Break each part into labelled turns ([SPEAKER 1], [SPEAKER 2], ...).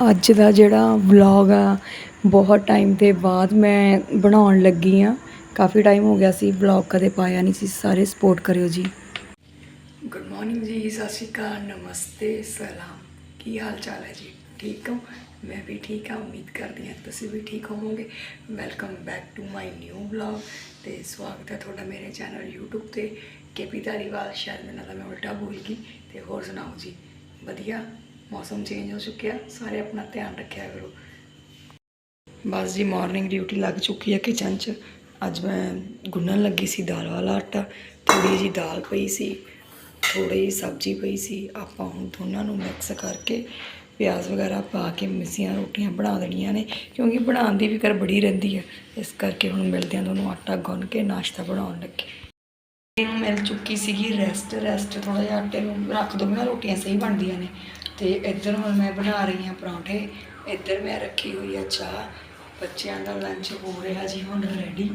[SPEAKER 1] ਅੱਜ ਦਾ ਜਿਹੜਾ ਵਲੌਗ ਆ, ਬਹੁਤ ਟਾਈਮ ਦੇ ਬਾਅਦ ਮੈਂ ਬਣਾਉਣ ਲੱਗੀ ਆ। ਕਾਫੀ ਟਾਈਮ ਹੋ ਗਿਆ ਸੀ ਵਲੌਗ ਕਦੇ ਪਾਇਆ ਨਹੀਂ ਸੀ, ਸਾਰੇ ਸਪੋਰਟ ਕਰਿਓ ਜੀ। ਗੁੱਡ ਮਾਰਨਿੰਗ ਜੀ, ਸਤਿ ਸ਼੍ਰੀ ਅਕਾਲ, ਨਮਸਤੇ, ਸਲਾਮ। ਕੀ ਹਾਲ ਚਾਲ ਹੈ ਜੀ? ਠੀਕ ਹੋ? ਮੈਂ ਵੀ ਠੀਕ ਹਾਂ, ਉਮੀਦ ਕਰਦੀ ਹਾਂ ਤੁਸੀਂ ਵੀ ਠੀਕ ਹੋਵੋਗੇ। Welcome back to my new vlog ਤੇ ਸਵਾਗਤ ਹੈ ਤੁਹਾਡਾ ਮੇਰੇ ਚੈਨਲ YouTube ਤੇ। ਕੇਪੀ ਧਾਰੀਵਾਲ, ਸ਼ਾਇਦ ਮੈਨੂੰ ਨਾਲ ਮੈਂ ਉਲਟਾ ਬੋਲ ਗਈ। ਤੇ ਹੋਰ ਸੁਣਾਓ ਜੀ? ਵਧੀਆ? ਮੌਸਮ ਚੇਂਜ ਹੋ ਚੁੱਕਿਆ, ਸਾਰੇ ਆਪਣਾ ਧਿਆਨ ਰੱਖਿਆ ਕਰੋ। ਬਸ ਜੀ ਮਾਰਨਿੰਗ ਡਿਊਟੀ ਲੱਗ ਚੁੱਕੀ ਹੈ ਕਿਚਨ 'ਚ। ਅੱਜ ਮੈਂ ਗੁੰਨਣ ਲੱਗੀ ਸੀ ਦਾਲ ਵਾਲਾ ਆਟਾ। ਥੋੜੀ ਜੀ ਦਾਲ ਪਈ ਸੀ ਥੋੜੀ ਜਿਹੀ ਸਬਜ਼ੀ ਪਈ ਸੀ। ਆਪਾਂ ਹੁਣ ਦੋਨਾਂ ਨੂੰ ਮਿਕਸ ਕਰਕੇ ਪਿਆਜ਼ ਵਗੈਰਾ ਪਾ ਕੇ ਮਿਸੀਆਂ ਰੋਟੀਆਂ ਬਣਾ ਦੇਣੀਆਂ ਨੇ, ਕਿਉਂਕਿ ਬਣਾਉਣ ਦੀ ਫਿਕਰ ਬੜੀ ਰਹਿੰਦੀ ਹੈ। ਇਸ ਕਰਕੇ ਹੁਣ ਮਿਲਦੇ ਹਾਂ ਦੋਨੋਂ ਆਟਾ ਗੁੰਨ ਕੇ ਨਾਸ਼ਤਾ ਬਣਾਉਣ ਲੱਗੇ। ਇਹਨੂੰ ਮਿਲ ਚੁੱਕੀ ਸੀਗੀ ਰੈਸਟ ਰੈਸਟ ਥੋੜਾ ਜਿਹਾ ਆਟੇ ਨੂੰ ਰੱਖ ਦੋ, ਮੈਂ ਰੋਟੀਆਂ ਸਹੀ ਬਣਦੀਆਂ ਨੇ। ਅਤੇ ਇੱਧਰ ਹੁਣ ਮੈਂ ਬਣਾ ਰਹੀ ਹਾਂ ਪਰੌਂਠੇ। ਇੱਧਰ ਮੈਂ ਰੱਖੀ ਹੋਈ ਆ ਚਾਹ। ਬੱਚਿਆਂ ਦਾ ਲੰਚ ਹੋ ਰਿਹਾ ਜੀ, ਹੁਣ ਰੈਡੀ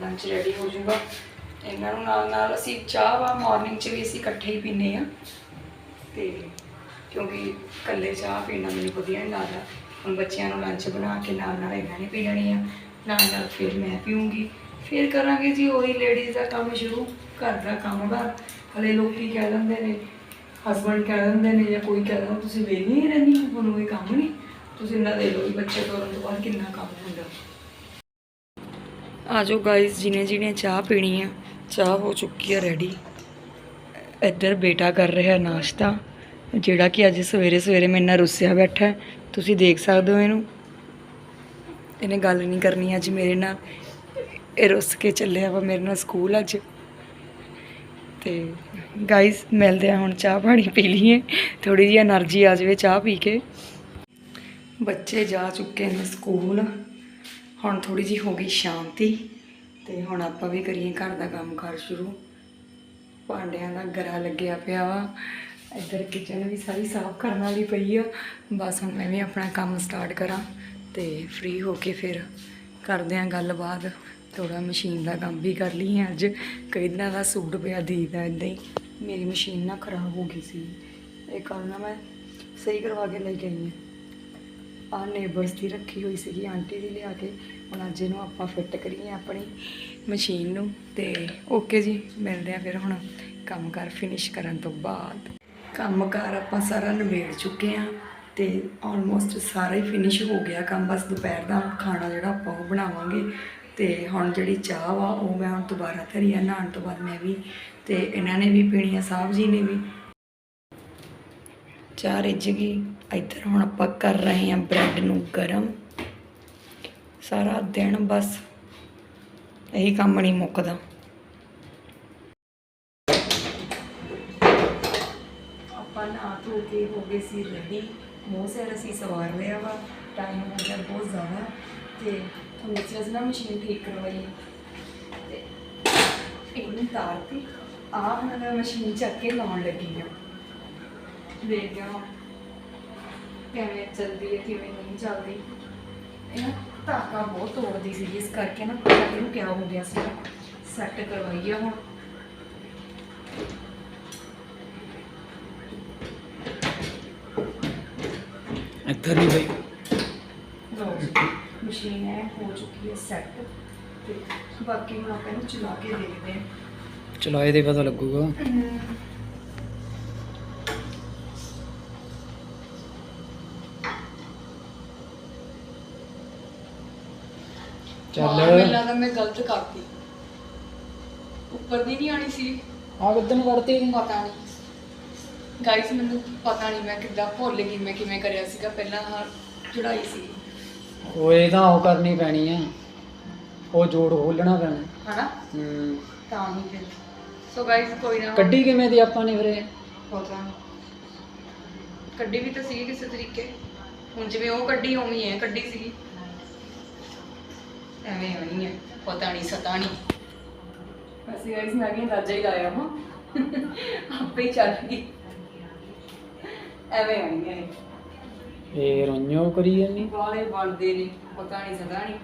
[SPEAKER 1] ਲੰਚ ਰੈਡੀ ਹੋ ਜਾਊਗਾ। ਇਹਨਾਂ ਨੂੰ ਨਾਲ ਨਾਲ ਅਸੀਂ ਚਾਹ ਵਾ ਮਾਰਨਿੰਗ 'ਚ ਵੀ ਅਸੀਂ ਇਕੱਠੇ ਹੀ ਪੀਂਦੇ ਆ ਤੇ ਕਿਉਂਕਿ ਇਕੱਲੇ ਚਾਹ ਪੀਣਾ ਮੈਨੂੰ ਵਧੀਆ ਨਹੀਂ ਲੱਗਦਾ। ਹੁਣ ਬੱਚਿਆਂ ਨੂੰ ਲੰਚ ਬਣਾ ਕੇ ਨਾਲ ਨਾਲ ਇਹਨਾਂ ਨੇ ਪੀ ਲੈਣੀ ਆ। ਨਾਲ ਨਾਲ ਫਿਰ ਮੈਂ ਪੀਉਂਗੀ ਫਿਰ ਕਰਾਂਗੇ ਜੀ, ਉਹੀ ਲੇਡੀਜ਼ ਦਾ ਕੰਮ ਸ਼ੁਰੂ। ਘਰ ਦਾ ਕੰਮ ਬਾਹਰ ਹਲੇ ਲੋਕੀ ਕਹਿ ਦਿੰਦੇ ਨੇ ਹਸਬੰਡ ਕਹਿ ਦਿੰਦੇ ਨੇ ਜਾਂ ਕੋਈ ਕਹਿ ਦਿੰਦਾ, ਤੁਸੀਂ ਵੇਲੀ ਹੀ ਰਹਿੰਦੀ ਹੋ, ਤੁਹਾਨੂੰ ਕੋਈ ਕੰਮ ਨਹੀਂ। ਤੁਸੀਂ ਨਾ ਦੇ ਲਓ ਵੀ ਬੱਚੇ ਤੋਰਨ ਤੋਂ ਬਾਅਦ ਕਿੰਨਾ ਕੰਮ ਹੁੰਦਾ। ਆਜੋ ਗਾਇਸ ਜਿਨੇ ਜਿਨੇ ਚਾਹ ਪੀਣੀ ਆ, ਚਾਹ ਹੋ ਚੁੱਕੀ ਆ ਰੈਡੀ ਇੱਧਰ ਬੇਟਾ ਕਰ ਰਿਹਾ ਨਾਸ਼ਤਾ, ਜਿਹੜਾ ਕਿ ਅੱਜ ਸਵੇਰੇ ਸਵੇਰੇ ਮੇਰੇ ਨਾਲ ਰੁੱਸਿਆ ਬੈਠਾ ਤੁਸੀਂ ਦੇਖ ਸਕਦੇ ਹੋ ਇਹਨੂੰ। ਇਹਨੇ ਗੱਲ ਨਹੀਂ ਕਰਨੀ ਅੱਜ ਮੇਰੇ ਨਾਲ। ਇਹ ਰੁੱਸ ਕੇ ਚੱਲਿਆ ਵਾ ਮੇਰੇ ਨਾਲ ਸਕੂਲ ਅੱਜ। ਤੇ ਗਾਇਸ ਮਿਲਦੇ ਆ ਹੁਣ ਚਾਹ ਪਾਣੀ ਪੀ ਲਈਏ। ਥੋੜੀ ਜਿਹੀ એનર્ਜੀ ਆ ਜਾਵੇ ਚਾਹ ਪੀ ਕੇ। ਬੱਚੇ ਜਾ ਚੁੱਕੇ ਨੇ ਸਕੂਲ ਹੁਣ ਥੋੜੀ ਜੀ ਹੋ ਗਈ ਸ਼ਾਂਤੀ ਤੇ ਹੁਣ ਆਪਾਂ ਵੀ ਕਰੀਏ ਘਰ ਦਾ ਕੰਮ ਕਰ ਸ਼ੁਰੂ। ਭਾਂਡਿਆਂ ਦਾ ਗਰਾ ਲੱਗਿਆ ਪਿਆ ਵਾ। ਇੱਧਰ ਕਿਚਨ ਵੀ ਸਾਰੀ ਸਾਫ਼ ਕਰਨ ਵਾਲੀ ਪਈ ਆ। ਬਸ ਹੁਣ ਮੈਂ ਵੀ ਆਪਣਾ ਕੰਮ ਸਟਾਰਟ ਕਰਾਂ ਤੇ ਫ੍ਰੀ ਹੋ ਕੇ ਫਿਰ ਕਰਦੇ ਆਂ ਗੱਲਬਾਤ। ਥੋੜਾ ਮਸ਼ੀਨ ਦਾ ਕੰਮ ਵੀ ਕਰ ਲਈ ਹੈ ਅੱਜ। ਕਈ ਦਿਨਾਂ ਦਾ ਸੂਟ ਪਿਆ ਦੀ ਦਾ ਇਦਾਂ ਹੀ। ਮੇਰੀ ਮਸ਼ੀਨ ਨਾ ਖਰਾਬ ਹੋ ਗਈ ਸੀ। ਇਹ ਕੱਲ੍ਹ ਨਾ ਮੈਂ ਸਹੀ ਕਰਵਾ ਕੇ ਲੈ ਕੇ ਆਈ ਹਾਂ। ਆ ਨੇਬਰਸ ਦੀ ਰੱਖੀ ਹੋਈ ਸੀਗੀ, ਆਂਟੀ ਦੀ ਲਿਆ ਕੇ। ਹੁਣ ਅੱਜ ਇਹਨੂੰ ਆਪਾਂ ਫਿੱਟ ਕਰੀਏ ਆਪਣੀ ਮਸ਼ੀਨ ਨੂੰ। ਤੇ ਓਕੇ ਜੀ, ਮਿਲਦੇ ਆ ਫਿਰ ਹੁਣ ਕੰਮਕਾਰ ਫਿਨਿਸ਼ ਕਰਨ ਤੋਂ ਬਾਅਦ। ਕੰਮਕਾਰ ਆਪਾਂ ਸਾਰਾ ਨਿਬੇੜ ਚੁੱਕੇ ਆ ਤੇ ਆਲਮੋਸਟ ਸਾਰਾ ਹੀ ਫਿਨਿਸ਼ ਹੋ ਗਿਆ। ਕੰਮ ਬਸ ਦੁਪਹਿਰ ਦਾ ਖਾਣਾ ਜਿਹੜਾ ਆਪਾਂ ਉਹ ਬਣਾਵਾਂਗੇ। ਤੇ ਹੁਣ ਜਿਹੜੀ ਚਾਹ ਵਾ, ਉਹ ਮੈਂ ਹੁਣ ਦੁਬਾਰਾ ਧਰੀ ਆ, ਨਹਾਉਣ ਤੋਂ ਬਾਅਦ ਮੈਂ ਵੀ, ਤੇ ਇਹਨਾਂ ਨੇ ਵੀ ਪੀਣੀ ਆ, ਸਾਹਿਬ ਜੀ ਨੇ ਵੀ। ਚਾਹ ਰਿੱਝ ਗਈ। ਇੱਧਰ ਹੁਣ ਆਪਾਂ ਕਰ ਰਹੇ ਹਾਂ ਬ੍ਰੈਡ ਨੂੰ ਗਰਮ। ਸਾਰਾ ਦਿਨ ਬਸ ਇਹੀ ਕੰਮ ਨਹੀਂ ਮੁੱਕਦਾ। ਆਪਾਂ ਨਹਾ ਧੋ ਕੇ ਹੋ ਗਏ ਸੀ ਰੈਡੀ ਮੂੰਹ ਸਿਰ ਅਸੀਂ ਸਵਾਰ ਲਿਆ ਵਾ। ਟਾਈਮ ਹੋ ਗਿਆ ਬਹੁਤ ਜ਼ਿਆਦਾ। ਤੇ ਹੁਣ ਦੱਸਿਆ ਸੀ ਨਾ ਮਸ਼ੀਨ ਠੀਕ ਕਰਵਾਈ ਤੇ ਇਹਨੂੰ ਤਾਰਤੀ ਆਹ ਹੁਣ ਮੈਂ ਮਸ਼ੀਨ ਚੱਕ ਕੇ ਲਾਉਣ ਲੱਗੀ ਹਾਂ। ਦੇਖਦੇ ਹਾਂ ਕਿਵੇਂ ਚੱਲਦੀ ਹੈ, ਕਿਵੇਂ ਨਹੀਂ ਚੱਲਦੀ। ਇਹ ਨਾ ਧਾਗਾ ਬਹੁਤ ਤੋੜਦੀ ਸੀ ਇਸ ਕਰਕੇ ਨਾ ਪਤਾ ਨਹੀਂ ਕਿਆ ਹੋ ਗਿਆ ਸੀ ਸੈੱਟ ਕਰਵਾਈ ਆ ਹੁਣ।
[SPEAKER 2] ਇੱਧਰ ਨਹੀਂ ਬਈ।
[SPEAKER 1] ਮਸ਼ੀਨ ਹੈ ਹੋ ਚੁੱਕੀ ਹੈ ਸੈੱਟ ਤੇ ਬਾਕੀ ਹੁਣ ਆਪਾਂ ਇਹਨੂੰ ਚਲਾ ਕੇ ਦੇਖਦੇ ਹਾਂ।
[SPEAKER 2] ਚਲਾਏ ਦੇ ਪਤਾ ਲੱਗੂਗਾ।
[SPEAKER 1] ਹਾਂ, ਮੈਨੂੰ
[SPEAKER 2] ਚੱਲ
[SPEAKER 1] ਲੱਗਦਾ ਮੈਂ ਗਲਤ ਕਰਤੀ। ਉੱਪਰ ਦੀ ਨਹੀਂ ਆਣੀ ਸੀ।
[SPEAKER 2] ਆ ਕਿੱਦਨ ਵੜਤੀ?
[SPEAKER 1] ਪਤਾ ਨਹੀਂ। ਗਾਈਸ ਮੈਨੂੰ ਪਤਾ ਨਹੀਂ ਮੈਂ ਕਿੱਦਾਂ ਭੁੱਲ ਗਈ ਮੈਂ ਕਿਵੇਂ ਕਰਿਆ ਸੀਗਾ। ਪਹਿਲਾਂ ਹਾਂ ਚੜਾਈ ਸੀ।
[SPEAKER 2] ਉਹ ਇਹ ਤਾਂ ਉਹ ਕਰਨੀ ਪੈਣੀ ਆ। ਉਹ ਜੋੜ ਖੋਲਣਾ ਪੈਣਾ।
[SPEAKER 1] ਹਨਾ?
[SPEAKER 2] ਹੂੰ।
[SPEAKER 1] ਤਾਂ ਹੀ ਫਿਰ। ਸੋ ਗਾਈਸ ਕੋਈ ਨਾ।
[SPEAKER 2] ਕੱਢੀ ਕਿਵੇਂ ਦੀ ਆਪਾਂ ਨੇ ਵੀਰੇ
[SPEAKER 1] ਪਤਾ ਨਹੀਂ ਕੱਢੀ ਵੀ ਤਾਂ ਸੀਗੀ ਕਿਸੇ ਤਰੀਕੇ। ਹੁਣ ਜਿਵੇਂ ਉਹ ਕੱਢੀ ਉਵੇਂ ਹੀ ਹੈ ਕੱਢੀ ਸੀਗੀ। ਐਵੇਂ ਹੋਣੀ ਹੈ ਪਤਾ ਨਹੀਂ ਸਤਾ ਨਹੀਂ। ਅਸੀਂ ਗਾਈਸ ਮੈਂ ਅਗੇ ਅੰਦਾਜ਼ਾ ਹੀ ਲਾਇਆ ਹਾਂ ਆਪੇ ਹੀ ਚੱਲ ਗਈ। ਐਵੇਂ ਹੋਣੀ ਹੈ
[SPEAKER 2] ਇਹ। ਰੋਣਿਓ ਕਰੀ ਜਾਨੀ
[SPEAKER 1] ਵਾਲੇ ਬਣਦੇ ਨੇ ਪਤਾ ਨਹੀਂ ਸਦਾ ਨਹੀਂ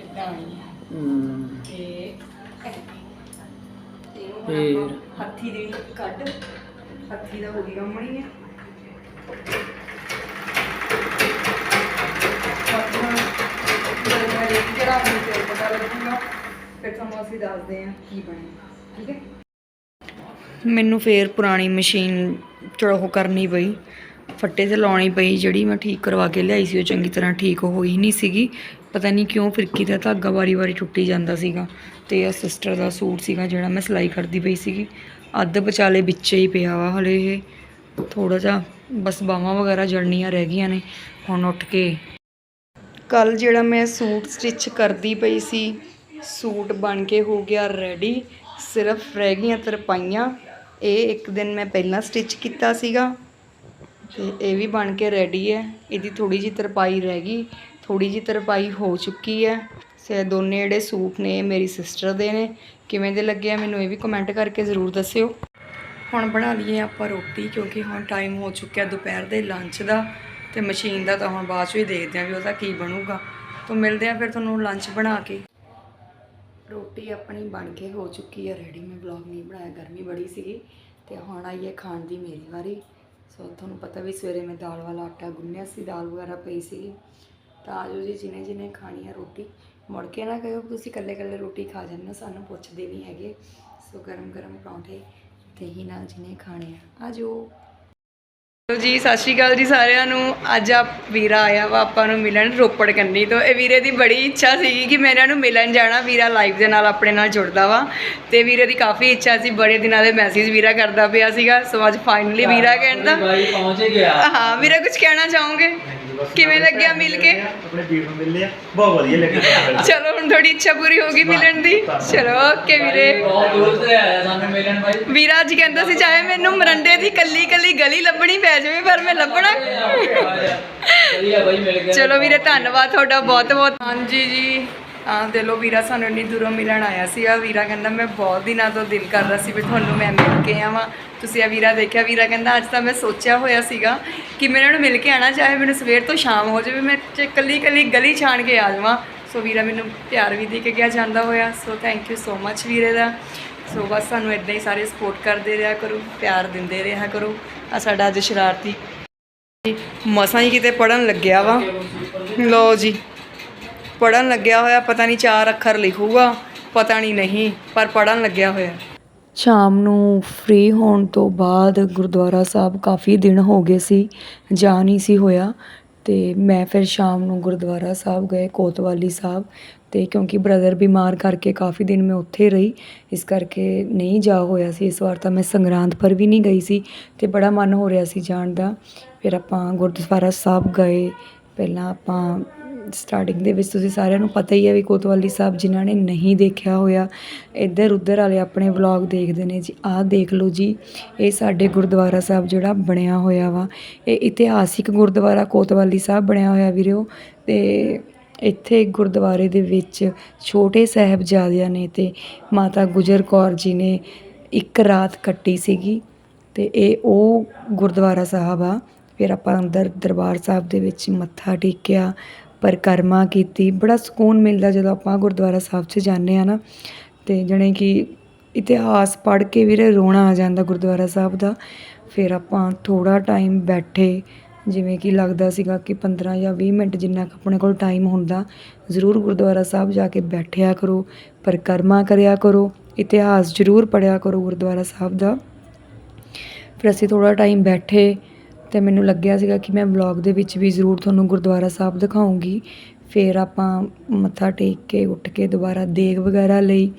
[SPEAKER 1] ਇਦਾਂ ਹੈ। ਤੇ ਐਵੇਂ। ਤੇ ਮਸ਼ੀਨ ਨੂੰ
[SPEAKER 2] ਫੇਰ?
[SPEAKER 1] ਹੁਣ ਆਪਾਂ ਹੱਥੀ ਦੇਣੀ ਕੱਢ ਹੱਥੀ ਦਾ ਹੋ ਗਈ ਕੰਮ ਨਹੀਂ ਹੈ ਜਦੋਂ ਮੈਂ ਰੇਟ ਜਿਹੜਾ ਮੈਨੂੰ ਫਿਰ ਪਤਾ ਲੱਗੂਗਾ ਫਿਰ ਤੁਹਾਨੂੰ ਅਸੀਂ ਦੱਸਦੇ ਹਾਂ ਕੀ ਬਣਿਆ। ਠੀਕ ਹੈ? ਮੈਨੂੰ ਫੇਰ ਪੁਰਾਣੀ ਮਸ਼ੀਨ ਚੜੋ ਕਰਨੀ ਪਈ, ਫੱਟੇ ਤੇ ਲਾਉਣੀ ਪਈ, ਜਿਹੜੀ ਮੈਂ ਠੀਕ ਕਰਵਾ ਕੇ ਲਿਆਈ ਸੀ ਉਹ ਚੰਗੀ ਤਰ੍ਹਾਂ ਠੀਕ ਹੋਈ ਨਹੀਂ ਸੀਗੀ। ਪਤਾ ਨਹੀਂ ਕਿਉਂ ਫਿਰਕੀ ਦਾ ਧਾਗਾ ਵਾਰੀ-ਵਾਰੀ ਟੁੱਟੀ ਜਾਂਦਾ ਸੀਗਾ ਤੇ ਇਹ ਸਿਸਟਰ ਦਾ ਸੂਟ ਸੀਗਾ ਜਿਹੜਾ ਮੈਂ ਸਿਲਾਈ ਕਰਦੀ ਪਈ ਸੀਗੀ। ਅੱਧ ਵਿਚਾਲੇ ਵਿੱਚ ਹੀ ਪਿਆ ਵਾ ਹਲੇ ਇਹ। ਥੋੜਾ ਜਿਹਾ ਬਸ ਬਾਹਾਂ ਵਗੈਰਾ ਜੜਨੀਆਂ ਰਹਿ ਗਈਆਂ ਨੇ, ਹੁਣ ਉੱਠ ਕੇ। ਕੱਲ ਜਿਹੜਾ ਮੈਂ ਸੂਟ ਸਟਿਚ ਕਰਦੀ ਪਈ ਸੀ, ਸੂਟ ਬਣ ਕੇ ਹੋ ਗਿਆ ਰੈਡੀ ਸਿਰਫ ਰਹਿ ਗਈਆਂ ਤਰਪਾਈਆਂ। ਇਹ ਇੱਕ ਦਿਨ ਮੈਂ ਪਹਿਲਾਂ ਸਟਿਚ ਕੀਤਾ ਸੀਗਾ ਤੇ ਇਹ ਵੀ ਬਣ ਕੇ ਰੈਡੀ ਹੈ। ਇਹਦੀ ਥੋੜੀ ਜੀ ਤਰਪਾਈ ਰਹਿ ਗਈ ਥੋੜੀ ਜੀ ਤਰਪਾਈ ਹੋ ਚੁੱਕੀ ਹੈ। ਸੇ ਦੋਨੇ ਜਿਹੜੇ ਸੂਟ ਨੇ, ਇਹ ਮੇਰੀ ਸਿਸਟਰ ਦੇ ਨੇ। ਕਿਵੇਂ ਦੇ ਲੱਗੇ ਆ ਮੈਨੂੰ ਇਹ ਵੀ ਕਮੈਂਟ ਕਰਕੇ ਜ਼ਰੂਰ ਦੱਸਿਓ। ਹੁਣ ਬਣਾ ਲਈਏ ਆਪਾਂ ਰੋਟੀ, ਕਿਉਂਕਿ ਹੁਣ ਟਾਈਮ ਹੋ ਚੁੱਕਿਆ ਦੁਪਹਿਰ ਦੇ ਲੰਚ ਦਾ ਤੇ ਮਸ਼ੀਨ ਦਾ ਤਾਂ ਹੁਣ ਬਾਅਦ ਚੋਂ ਹੀ ਦੇਖਦੇ ਆਂ ਵੀ ਉਹਦਾ ਕੀ ਬਣੂਗਾ। ਤਾਂ ਮਿਲਦੇ ਆ ਫਿਰ ਤੁਹਾਨੂੰ ਲੰਚ ਬਣਾ ਕੇ। ਰੋਟੀ ਆਪਣੀ ਬਣ ਕੇ ਹੋ ਚੁੱਕੀ ਹੈ ਰੈਡੀ ਮੈਂ ਵਲੌਗ ਨਹੀਂ ਬਣਾਇਆ, ਗਰਮੀ ਬੜੀ ਸੀਗੀ ਤੇ ਹੁਣ ਆਈ ਹੈ ਖਾਣ ਦੀ ਮੇਰੀ ਵਾਰੀ। ਸੋ ਤੁਹਾਨੂੰ ਪਤਾ ਵੀ ਸਵੇਰੇ ਮੈਂ ਦਾਲ ਵਾਲਾ ਆਟਾ ਗੁੰਨਿਆ ਸੀ, ਦਾਲ ਵਗੈਰਾ ਪਈ ਸੀਗੀ। ਤਾਂ ਆਜੋ ਜੀ ਜਿਹਨੇ ਜਿਹਨੇ ਖਾਣੀ ਹੈ ਰੋਟੀ, ਮੁੜ ਕੇ ਨਾ ਕਹੋ ਤੁਸੀਂ ਇਕੱਲੇ ਇਕੱਲੇ ਰੋਟੀ ਖਾ ਜਾਂਦੇ ਹੋ, ਸਾਨੂੰ ਪੁੱਛਦੇ ਨਹੀਂ ਹੈਗੇ। ਸੋ ਗਰਮ ਗਰਮ ਪਰੌਂਠੇ ਤੇ ਹੀ ਨਾਲ ਜਿਹਨੇ ਖਾਣੇ ਆ ਆਜੋ ਚਲੋ ਜੀ ਸਤਿ ਸ਼੍ਰੀ ਅਕਾਲ ਜੀ ਸਾਰਿਆਂ ਨੂੰ। ਅੱਜ ਆ ਵੀਰਾ ਆਇਆ ਵਾ ਆਪਾਂ ਨੂੰ ਮਿਲਣ ਰੋਪੜ ਕੰਨੀ ਤੋਂ। ਇਹ ਵੀਰੇ ਦੀ ਬੜੀ ਇੱਛਾ ਸੀਗੀ ਕਿ ਮੈਂ ਇਹਨਾਂ ਨੂੰ ਮਿਲਣ ਜਾਣਾ ਵੀਰਾ ਲਾਈਵ ਦੇ ਨਾਲ ਆਪਣੇ ਨਾਲ ਜੁੜਦਾ ਵਾ। ਤੇ ਵੀਰੇ ਦੀ ਕਾਫੀ ਇੱਛਾ ਸੀ ਬੜੇ ਦਿਨਾਂ ਦੇ ਮੈਸੇਜ ਵੀਰਾ ਕਰਦਾ ਪਿਆ ਸੀਗਾ। ਸੋ ਅੱਜ ਫਾਈਨਲੀ ਵੀਰਾ ਕਹਿੰਦਾ
[SPEAKER 2] ਪਹੁੰਚ ਗਿਆ।
[SPEAKER 1] ਹਾਂ ਵੀਰਾ ਕੁਝ ਕਹਿਣਾ ਚਾਹੋਗੇ? ਕਿਵੇਂ ਲੱਗਿਆ ਮਿਲ ਕੇ?
[SPEAKER 3] ਆਪਣੇ ਵੀਰ ਨੂੰ ਮਿਲ ਲਿਆ ਬਹੁਤ ਵਧੀਆ ਲੱਗਿਆ
[SPEAKER 1] ਚਲੋ ਹੁਣ ਥੋੜੀ ਇੱਛਾ ਪੂਰੀ ਹੋ ਗਈ ਮਿਲਣ ਦੀ। ਚਲੋ ਓਕੇ ਵੀਰੇ।
[SPEAKER 2] ਬਹੁਤ ਦੂਰ ਤੇ ਆਇਆ ਸਾਨੂੰ ਮਿਲਣ ਬਾਈ
[SPEAKER 1] ਵੀਰਾ ਅੱਜ ਕਹਿੰਦਾ ਸੀ ਚਾਹੇ ਮੈਨੂੰ ਮਰੰਡੇ ਦੀ ਕੱਲੀ ਕੱਲੀ ਗਲੀ ਲੱਭਣੀ ਪੈ ਜਾਵੇ ਪਰ ਮੈਂ ਲੱਭਣਾ।
[SPEAKER 2] ਵਧੀਆ ਬਾਈ ਮਿਲ ਗਿਆ।
[SPEAKER 1] ਚਲੋ ਵੀਰੇ ਧੰਨਵਾਦ ਤੁਹਾਡਾ ਬਹੁਤ ਬਹੁਤ ਹਾਂਜੀ ਜੀ। ਦੇ ਲੋ ਵੀਰਾ ਸਾਨੂੰ ਇੰਨੀ ਦੂਰੋਂ ਮਿਲਣ ਆਇਆ ਸੀ। ਆ ਵੀਰਾ ਕਹਿੰਦਾ, ਮੈਂ ਬਹੁਤ ਦਿਨਾਂ ਤੋਂ ਦਿਲ ਕਰਦਾ ਸੀ ਵੀ ਤੁਹਾਨੂੰ ਮੈਂ ਮਿਲ ਕੇ ਆਵਾਂ। ਤੁਸੀਂ ਆ ਵੀਰਾ ਦੇਖਿਆ? ਵੀਰਾ ਕਹਿੰਦਾ, ਅੱਜ ਤਾਂ ਮੈਂ ਸੋਚਿਆ ਹੋਇਆ ਸੀਗਾ ਕਿ ਮੈਂ ਇਹਨਾਂ ਨੂੰ ਮਿਲ ਕੇ ਆਣਾ ਚਾਹੇ, ਮੈਨੂੰ ਸਵੇਰ ਤੋਂ ਸ਼ਾਮ ਹੋ ਜਾਵੇ, ਮੈਂ ਇਕੱਲੀ ਇਕੱਲੀ ਗਲੀ ਛਾਣ ਕੇ ਆ ਜਾਵਾਂ। ਸੋ ਵੀਰਾ ਮੈਨੂੰ ਪਿਆਰ ਵੀ ਦੇ ਕੇ ਗਿਆ ਜਾਂਦਾ ਹੋਇਆ। ਸੋ ਥੈਂਕ ਯੂ ਸੋ ਮੱਚ ਵੀਰੇ ਦਾ। ਸੋ ਬਸ ਸਾਨੂੰ ਇਦਾਂ ਹੀ ਸਾਰੇ ਸਪੋਰਟ ਕਰਦੇ ਰਿਹਾ ਕਰੋ, ਪਿਆਰ ਦਿੰਦੇ ਰਿਹਾ ਕਰੋ। ਆ ਸਾਡਾ ਅੱਜ ਸ਼ਰਾਰਤੀ ਮਸਾਂ ਹੀ ਕਿਤੇ ਪੜਨ ਲੱਗਿਆ ਵਾ। ਲੋ ਜੀ। ਪੜਨ ਲੱਗਿਆ ਹੋਇਆ, ਪਤਾ ਨਹੀਂ ਚਾਰ ਅੱਖਰ ਲਿਖੂਗਾ, ਪਤਾ ਨਹੀਂ ਨਹੀਂ, ਪਰ ਪੜਨ ਲੱਗਿਆ ਹੋਇਆ। ਸ਼ਾਮ ਨੂੰ ਫ੍ਰੀ ਹੋਣ ਤੋਂ ਬਾਅਦ ਗੁਰਦੁਆਰਾ ਸਾਹਿਬ ਕਾਫੀ ਦਿਨ ਹੋ ਗਏ ਸੀ, ਜਾ ਨਹੀਂ ਸੀ ਹੋਇਆ, ਤੇ ਮੈਂ ਫਿਰ ਸ਼ਾਮ ਨੂੰ ਗੁਰਦੁਆਰਾ ਸਾਹਿਬ ਗਏ, ਕੋਤਵਾਲੀ ਸਾਹਿਬ, ਤੇ ਕਿਉਂਕਿ ਬ੍ਰਦਰ ਬਿਮਾਰ ਕਰਕੇ ਕਾਫੀ ਦਿਨ ਮੈਂ ਉੱਥੇ ਰਹੀ, ਇਸ ਕਰਕੇ ਨਹੀਂ ਜਾ ਹੋਇਆ ਸੀ, ਇਸ ਵਾਰ ਤਾਂ ਮੈਂ ਸੰਗਰਾਂਦ ਪਰ ਵੀ ਨਹੀਂ ਗਈ ਸੀ, ਤੇ ਬੜਾ ਮਨ ਹੋ ਰਿਹਾ ਸੀ ਜਾਣ ਦਾ। ਫਿਰ ਆਪਾਂ ਗੁਰਦੁਆਰਾ ਸਾਹਿਬ ਗਏ, ਪਹਿਲਾਂ ਆਪਾਂ ਸਟਾਰਟਿੰਗ ਦੇ ਵਿੱਚ ਤੁਸੀਂ ਸਾਰਿਆਂ ਨੂੰ ਪਤਾ ਹੀ ਹੈ ਵੀ ਕੋਤਵਾਲੀ ਸਾਹਿਬ ਜਿਨ੍ਹਾਂ ਨੇ ਨਹੀਂ ਦੇਖਿਆ ਹੋਇਆ, ਇੱਧਰ ਉੱਧਰ ਵਾਲੇ ਆਪਣੇ ਵਲੌਗ ਦੇਖਦੇ ਨੇ ਜੀ, ਆਹ ਦੇਖ ਲਓ ਜੀ, ਇਹ ਸਾਡੇ ਗੁਰਦੁਆਰਾ ਸਾਹਿਬ ਜਿਹੜਾ ਬਣਿਆ ਹੋਇਆ ਵਾ, ਇਹ ਇਤਿਹਾਸਿਕ ਗੁਰਦੁਆਰਾ ਕੋਤਵਾਲੀ ਸਾਹਿਬ ਬਣਿਆ ਹੋਇਆ ਵੀਰੋ, ਤੇ ਇੱਥੇ ਗੁਰਦੁਆਰੇ ਦੇ ਵਿੱਚ ਛੋਟੇ ਸਾਹਿਬਜ਼ਾਦਿਆਂ ਨੇ ਤੇ ਮਾਤਾ ਗੁਜਰ ਕੌਰ ਜੀ ਨੇ ਇੱਕ ਰਾਤ ਕੱਟੀ ਸੀਗੀ, ਤੇ ਇਹ ਉਹ ਗੁਰਦੁਆਰਾ ਸਾਹਿਬ ਆ, ਫਿਰ ਆਪਾਂ ਅੰਦਰ ਦਰਬਾਰ ਸਾਹਿਬ ਦੇ ਵਿੱਚ ਮੱਥਾ ਟੇਕਿਆ ਪਰਿਕਰਮਾ ਕੀਤੀ, ਬੜਾ ਸਕੂਨ ਮਿਲਦਾ ਜਦੋਂ ਆਪਾਂ ਗੁਰਦੁਆਰਾ ਸਾਹਿਬ 'ਚ ਜਾਂਦੇ ਆ ਨਾ ਅਤੇ ਜਾਣੀ ਕਿ ਇਤਿਹਾਸ ਪੜ੍ਹ ਕੇ ਵੀਰੇ ਰੋਣਾ ਆ ਜਾਂਦਾ ਗੁਰਦੁਆਰਾ ਸਾਹਿਬ ਦਾ। ਫਿਰ ਆਪਾਂ ਥੋੜ੍ਹਾ ਟਾਈਮ ਬੈਠੇ, ਜਿਵੇਂ ਕਿ ਲੱਗਦਾ ਸੀਗਾ ਕਿ 15 ਜਾਂ 20 ਮਿੰਟ ਜਿੰਨਾ ਕੁ ਆਪਣੇ ਕੋਲ ਟਾਈਮ ਹੁੰਦਾ, ਜ਼ਰੂਰ ਗੁਰਦੁਆਰਾ ਸਾਹਿਬ ਜਾ ਕੇ ਬੈਠਿਆ ਕਰੋ ਪਰਿਕਰਮਾ ਕਰਿਆ ਕਰੋ, ਇਤਿਹਾਸ ਜ਼ਰੂਰ ਪੜਿਆ ਕਰੋ ਗੁਰਦੁਆਰਾ ਸਾਹਿਬ ਦਾ। ਫਿਰ ਅਸੀਂ ਥੋੜ੍ਹਾ ਟਾਈਮ ਬੈਠੇ ਤੇ ਮੈਨੂੰ ਲੱਗਿਆ ਸੀਗਾ ਕਿ ਮੈਂ ਵਲੌਗ ਦੇ ਵਿੱਚ ਵੀ ਜ਼ਰੂਰ ਤੁਹਾਨੂੰ ਗੁਰਦੁਆਰਾ ਸਾਹਿਬ ਦਿਖਾਉਂਗੀ। ਫਿਰ ਆਪਾਂ ਮੱਥਾ ਟੇਕ ਕੇ ਉੱਠ ਕੇ ਦੁਬਾਰਾ ਦੇਗ ਵਗੈਰਾ ਲਈ।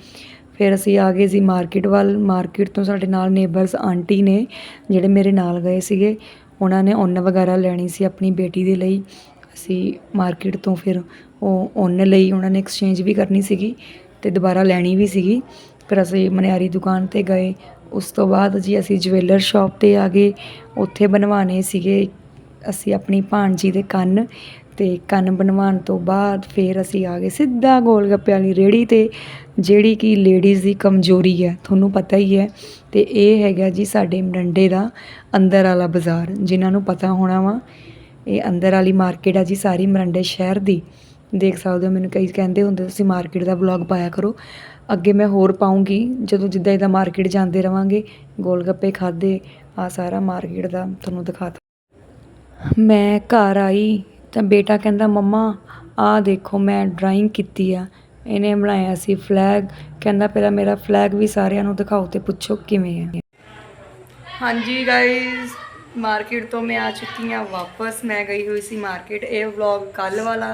[SPEAKER 1] ਫਿਰ ਅਸੀਂ ਆ ਗਏ ਸੀ ਮਾਰਕੀਟ ਵੱਲ। ਮਾਰਕੀਟ ਤੋਂ ਸਾਡੇ ਨਾਲ ਨੇਬਰਸ ਆਂਟੀ ਨੇ, ਜਿਹੜੇ ਮੇਰੇ ਨਾਲ ਗਏ ਸੀਗੇ, ਉਹਨਾਂ ਨੇ ਉੱਨ ਵਗੈਰਾ ਲੈਣੀ ਸੀ ਆਪਣੀ ਬੇਟੀ ਦੇ ਲਈ। ਅਸੀਂ ਮਾਰਕੀਟ ਤੋਂ ਫਿਰ ਉਹ ਉੱਨ ਲਈ, ਉਹਨਾਂ ਨੇ ਐਕਸਚੇਂਜ ਵੀ ਕਰਨੀ ਸੀਗੀ ਤੇ ਦੁਬਾਰਾ ਲੈਣੀ ਵੀ ਸੀਗੀ। ਫਿਰ ਅਸੀਂ ਮਨਿਆਰੀ ਦੁਕਾਨ ਤੇ ਗਏ। ਉਸ ਤੋਂ ਬਾਅਦ ਜੀ ਅਸੀਂ ਜਵੈਲਰ ਸ਼ਾਪ ਤੇ ਆ ਗਏ। ਉੱਥੇ ਬਣਵਾਣੇ ਸੀਗੇ ਅਸੀਂ ਆਪਣੀ ਭਾਣਜੀ ਦੇ ਕੰਨ ਤੇ ਕੰਨ ਬਣਵਾਉਣ ਤੋਂ ਬਾਅਦ ਫਿਰ ਅਸੀਂ ਆ ਗਏ ਸਿੱਧਾ ਗੋਲ ਗੱਪੇ ਵਾਲੀ ਰੇੜੀ ਤੇ, ਜਿਹੜੀ ਕਿ ਲੇਡੀਜ਼ ਦੀ ਕਮਜ਼ੋਰੀ ਹੈ, ਤੁਹਾਨੂੰ ਪਤਾ ਹੀ ਹੈ। ਤੇ ਇਹ ਹੈਗਾ ਜੀ ਸਾਡੇ ਮਰੰਡੇ ਦਾ ਅੰਦਰ ਵਾਲਾ ਬਾਜ਼ਾਰ, ਜਿਨ੍ਹਾਂ ਨੂੰ ਪਤਾ ਹੋਣਾ ਵਾ। ਇਹ ਅੰਦਰ ਵਾਲੀ ਮਾਰਕੀਟ ਆ ਜੀ ਸਾਰੀ ਮਰੰਡੇ ਸ਼ਹਿਰ ਦੀ। ਦੇਖ ਸਕਦੇ ਹੋ ਮੈਨੂੰ ਕਈ ਕਹਿੰਦੇ ਹੁੰਦੇ ਤੁਸੀਂ ਮਾਰਕੀਟ ਦਾ ਵਲੌਗ ਪਾਇਆ ਕਰੋ। ਅੱਗੇ ਮੈਂ ਹੋਰ ਪਾਉਂਗੀ, ਜਦੋਂ ਜਿੱਦਾਂ ਜਿੱਦਾਂ ਮਾਰਕੀਟ ਜਾਂਦੇ ਰਵਾਂਗੇ ਗੋਲ ਗੱਪੇ ਖਾਦੇ ਆ ਸਾਰਾ ਮਾਰਕੀਟ ਦਾ ਤੁਹਾਨੂੰ ਦਿਖਾਤਾ ਮੈਂ ਘਰ ਆਈ, ਤਾਂ ਬੇਟਾ ਕਹਿੰਦਾ, ਮੰਮਾ, ਆਹ ਦੇਖੋ, ਮੈਂ ਡਰਾਇੰਗ ਕੀਤੀ ਆ। ਇਹਨੇ ਬਣਾਇਆ ਸੀ ਫਲੈਗ ਕਹਿੰਦਾ, ਪਹਿਲਾਂ ਮੇਰਾ ਫਲੈਗ ਵੀ ਸਾਰਿਆਂ ਨੂੰ ਦਿਖਾਓ ਤੇ ਪੁੱਛੋ ਕਿਵੇਂ ਹੈ ਹਾਂਜੀ ਗਾਇਜ਼ ਮਾਰਕੀਟ ਤੋਂ ਮੈਂ ਆ ਚੁੱਕੀ ਹਾਂ ਵਾਪਸ। ਮੈਂ ਗਈ ਹੋਈ ਸੀ ਮਾਰਕੀਟ ਇਹ ਵਲੌਗ ਕੱਲ ਵਾਲਾ।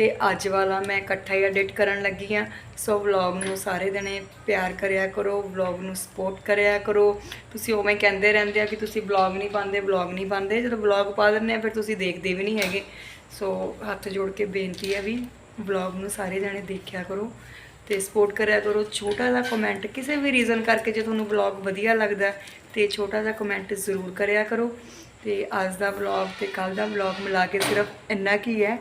[SPEAKER 1] ਤੇ ਅੱਜ ਵਾਲਾ ਮੈਂ ਇਕੱਠਾ ਹੀ ਐਡਿਟ ਕਰਨ ਲੱਗੀ ਹਾਂ। ਸੋ ਵਲੌਗ ਨੂੰ ਸਾਰੇ ਜਣੇ ਪਿਆਰ ਕਰਿਆ ਕਰੋ ਵਲੌਗ ਨੂੰ ਸਪੋਰਟ ਕਰਿਆ ਕਰੋ। ਤੁਸੀਂ ਉਵੇਂ ਕਹਿੰਦੇ ਰਹਿੰਦੇ ਆ ਕਿ ਤੁਸੀਂ ਵਲੌਗ ਨਹੀਂ ਪਾਉਂਦੇ ਵਲੌਗ ਨਹੀਂ ਪਾਉਂਦੇ। ਜਦੋਂ ਵਲੌਗ ਪਾ ਦਿੰਦੇ ਆ, ਫਿਰ ਤੁਸੀਂ ਦੇਖਦੇ ਵੀ ਨਹੀਂ ਹੈਗੇ। ਸੋ ਹੱਥ ਜੋੜ ਕੇ ਬੇਨਤੀ ਹੈ ਵੀ ਵਲੌਗ ਨੂੰ ਸਾਰੇ ਜਣੇ ਦੇਖਿਆ ਕਰੋ ਤੇ ਸਪੋਰਟ ਕਰਿਆ ਕਰੋ। ਛੋਟਾ ਜਿਹਾ ਕਮੈਂਟ ਕਿਸੇ ਵੀ ਰੀਜ਼ਨ ਕਰਕੇ ਜੇ ਤੁਹਾਨੂੰ ਵਲੌਗ ਵਧੀਆ ਲੱਗਦਾ ਤੇ ਛੋਟਾ ਜਿਹਾ ਕਮੈਂਟ ਜ਼ਰੂਰ ਕਰਿਆ ਕਰੋ। ਤੇ ਅੱਜ ਦਾ ਵਲੌਗ ਤੇ ਕੱਲ ਦਾ ਵਲੌਗ ਮਿਲਾ ਕੇ ਸਿਰਫ ਇੰਨਾ ਕੀ ਹੈ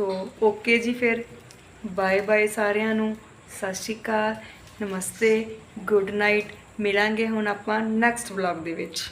[SPEAKER 1] ਸੋ ਓਕੇ ਜੀ ਫਿਰ। ਬਾਏ ਬਾਏ ਸਾਰਿਆਂ ਨੂੰ। ਸਤਿ ਸ਼੍ਰੀ ਅਕਾਲ। ਨਮਸਤੇ। Good night. ਮਿਲਾਂਗੇ ਹੁਣ ਆਪਾਂ ਨੈਕਸਟ ਵਲੌਗ ਦੇ ਵਿੱਚ।